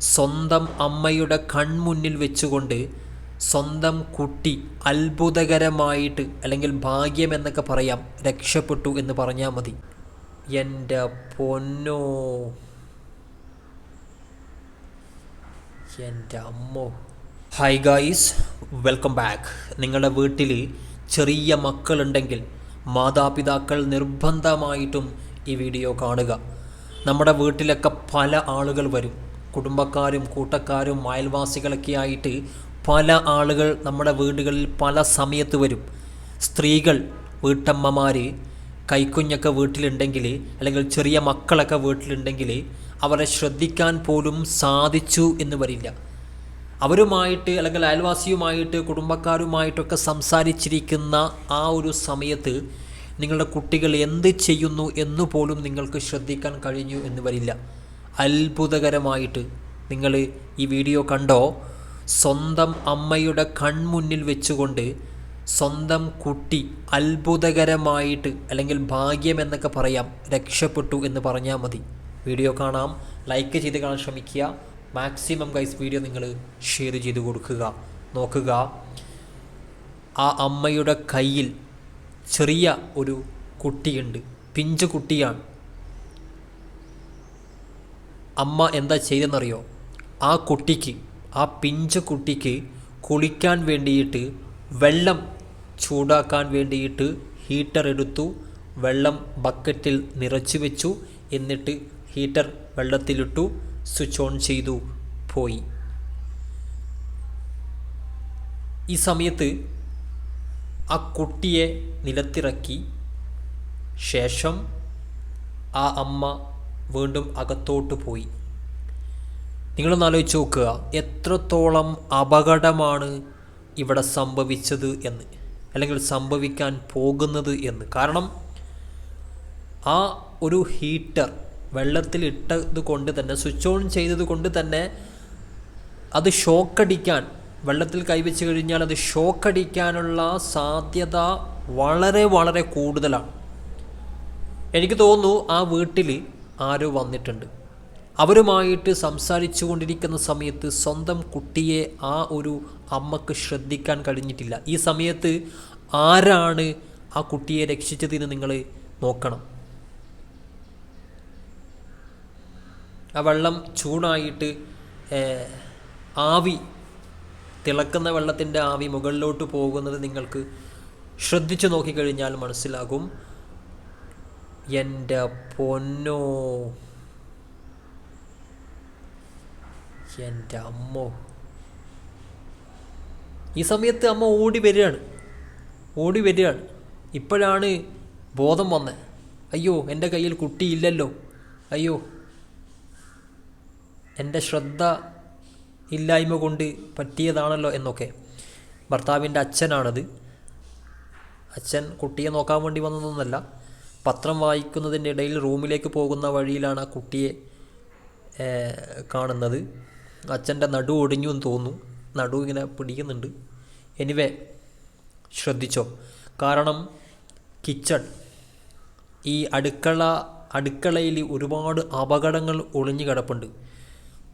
സ്വന്തം അമ്മയുടെ കൺമുന്നിൽ വെച്ചുകൊണ്ട് സ്വന്തം കുട്ടി അത്ഭുതകരമായിട്ട് അല്ലെങ്കിൽ ഭാഗ്യം എന്നൊക്കെ പറയാം രക്ഷപ്പെട്ടു എന്ന് പറഞ്ഞാൽ മതി. എന്റെ പൊന്നോ. എന്റെ അമ്മോ. ഹായ് ഗായ്സ് വെൽക്കം ബാക്ക് നിങ്ങളുടെ വീട്ടിൽ ചെറിയ മക്കളുണ്ടെങ്കിൽ മാതാപിതാക്കൾ നിർബന്ധമായിട്ടും ഈ വീഡിയോ കാണുക. നമ്മുടെ വീട്ടിലൊക്കെ പല ആളുകൾ വരും. കുടുംബക്കാരും കൂട്ടക്കാരും അയൽവാസികളൊക്കെ ആയിട്ട് പല ആളുകൾ നമ്മുടെ വീടുകളിൽ പല സമയത്ത് വരും. സ്ത്രീകൾ വീട്ടമ്മമാർ കൈക്കുഞ്ഞൊക്കെ വീട്ടിലുണ്ടെങ്കിൽ അല്ലെങ്കിൽ ചെറിയ മക്കളൊക്കെ വീട്ടിലുണ്ടെങ്കിൽ അവരെ ശ്രദ്ധിക്കാൻ പോലും സാധിച്ചു എന്ന് വരില്ല. അവരുമായിട്ട് അല്ലെങ്കിൽ അയൽവാസിയുമായിട്ട് കുടുംബക്കാരുമായിട്ടൊക്കെ സംസാരിച്ചിരിക്കുന്ന ആ ഒരു സമയത്ത് നിങ്ങളുടെ കുട്ടികൾ എന്ത് ചെയ്യുന്നു എന്ന് പോലും നിങ്ങൾക്ക് ശ്രദ്ധിക്കാൻ കഴിഞ്ഞു എന്ന് വരില്ല. അത്ഭുതകരമായിട്ട് നിങ്ങൾ ഈ വീഡിയോ കണ്ടോ? സ്വന്തം അമ്മയുടെ കൺമുന്നിൽ വെച്ചുകൊണ്ട് സ്വന്തം കുട്ടി അത്ഭുതകരമായിട്ട് അല്ലെങ്കിൽ ഭാഗ്യം എന്നൊക്കെ പറയാം രക്ഷപ്പെട്ടു എന്ന് പറഞ്ഞാൽ മതി. വീഡിയോ കാണാം ലൈക്ക് ചെയ്ത് കാണാൻ ശ്രമിക്കുക. മാക്സിമം ഗൈസ് വീഡിയോ നിങ്ങൾ ഷെയർ ചെയ്ത് കൊടുക്കുക. നോക്കുക ആ അമ്മയുടെ കയ്യിൽ ചെറിയ ഒരു കുട്ടിയുണ്ട് പിഞ്ചു കുട്ടിയാണ്. അമ്മ എന്താ ചെയ്തെന്നറിയോ ആ കുട്ടിക്ക് ആ പിഞ്ചു കുട്ടിക്ക് കുളിക്കാൻ വേണ്ടിയിട്ട് വെള്ളം ചൂടാക്കാൻ വേണ്ടിയിട്ട് ഹീറ്റർ എടുത്തു. വെള്ളം ബക്കറ്റിൽ നിറച്ചു വെച്ചു. എന്നിട്ട് ഹീറ്റർ വെള്ളത്തിലിട്ടു. സ്വിച്ച് ഓൺ ചെയ്തു. പോയി. ഈ സമയത്ത് ആ കുട്ടിയെ നിലത്തിറക്കി. ശേഷം ആ അമ്മ വീണ്ടും അകത്തോട്ട് പോയി. നിങ്ങളൊന്ന് ആലോചിച്ച് നോക്കുക എത്രത്തോളം അപകടമാണ് ഇവിടെ സംഭവിച്ചത് എന്ന് അല്ലെങ്കിൽ സംഭവിക്കാൻ പോകുന്നത് എന്ന്. കാരണം ആ ഒരു ഹീറ്റർ വെള്ളത്തിൽ വെള്ളത്തിലിട്ടത് കൊണ്ട് തന്നെ സ്വിച്ച് ഓൺ ചെയ്തത് കൊണ്ട് തന്നെ അത് ഷോക്കടിക്കാൻ വെള്ളത്തിൽ കൈവച്ച് കഴിഞ്ഞാൽ അത് ഷോക്കടിക്കാനുള്ള സാധ്യത വളരെ വളരെ കൂടുതലാണ്. എനിക്ക് തോന്നുന്നു ആ വീട്ടിൽ ആരോ വന്നിട്ടുണ്ട്. അവരുമായിട്ട് സംസാരിച്ചു കൊണ്ടിരിക്കുന്ന സമയത്ത് സ്വന്തം കുട്ടിയെ ആ ഒരു അമ്മയ്ക്ക് ശ്രദ്ധിക്കാൻ കഴിഞ്ഞിട്ടില്ല. ഈ സമയത്ത് ആരാണ് ആ കുട്ടിയെ രക്ഷിച്ചതെന്ന് നിങ്ങൾ നോക്കണം. ആ വെള്ളം ചൂടായിട്ട് ആവി തിളക്കുന്ന വെള്ളത്തിന്റെ ആവി മുകളിലോട്ട് പോകുന്നത് നിങ്ങൾക്ക് ശ്രദ്ധിച്ചു നോക്കിക്കഴിഞ്ഞാൽ മനസ്സിലാകും. എന്റെ പൊന്നോ എന്റെ അമ്മോ ഈ സമയത്ത് അമ്മ ഓടി വരികയാണ്. ഓടി വരികയാണ്. ഇപ്പോഴാണ് ബോധം വന്നത് അയ്യോ എന്റെ കയ്യിൽ കുട്ടിയില്ലല്ലോ. അയ്യോ. എന്റെ ശ്രദ്ധ ഇല്ലായ്മ കൊണ്ട് പറ്റിയതാണല്ലോ എന്നൊക്കെ. ഭർത്താവിന്റെ അച്ഛനാണത്. അച്ഛൻ കുട്ടിയെ നോക്കാൻ വേണ്ടി വന്നതൊന്നുമല്ല പത്രം വായിക്കുന്നതിന്റെ ഇടയിൽ റൂമിലേക്ക് പോകുന്ന വഴിയിലാണ് ആ കുട്ടിയെ കാണുന്നത്. അച്ഛന്റെ നടു ഒടിഞ്ഞു എന്ന് തോന്നുന്നു. നടു ഇങ്ങനെ പിടിക്കുന്നുണ്ട്. എനിവേ ശ്രദ്ധിച്ചോ. കാരണം കിച്ചൺ ഈ അടുക്കള അടുക്കളയിൽ ഒരുപാട് അപകടങ്ങൾ ഒളിഞ്ഞു കിടപ്പുണ്ട്.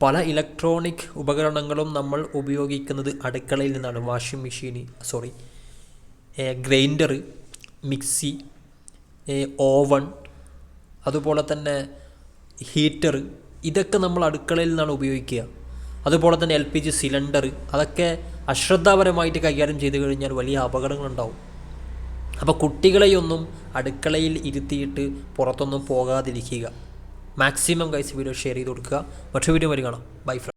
പല ഇലക്ട്രോണിക് ഉപകരണങ്ങളും നമ്മൾ ഉപയോഗിക്കുന്നത് അടുക്കളയിൽ നിന്നാണ്. Washing machine sorry grinder mixie oven അതുപോലെ തന്നെ ഹീറ്റർ ഇതൊക്കെ നമ്മൾ അടുക്കളയിൽ നിന്നാണ് ഉപയോഗിക്കുക. അതുപോലെ തന്നെ എൽ പി ജി സിലിണ്ടർ അതൊക്കെ അശ്രദ്ധാപരമായിട്ട് കൈകാര്യം ചെയ്തു കഴിഞ്ഞാൽ വലിയ അപകടങ്ങളുണ്ടാവും. അപ്പോൾ കുട്ടികളെയൊന്നും അടുക്കളയിൽ ഇരുത്തിയിട്ട് പുറത്തൊന്നും പോകാതിരിക്കുക. മാക്സിമം കൈസ് വീഡിയോ ഷെയർ ചെയ്ത് കൊടുക്കുക. മറ്റു വീഡിയോ വരെ കാണാം. By front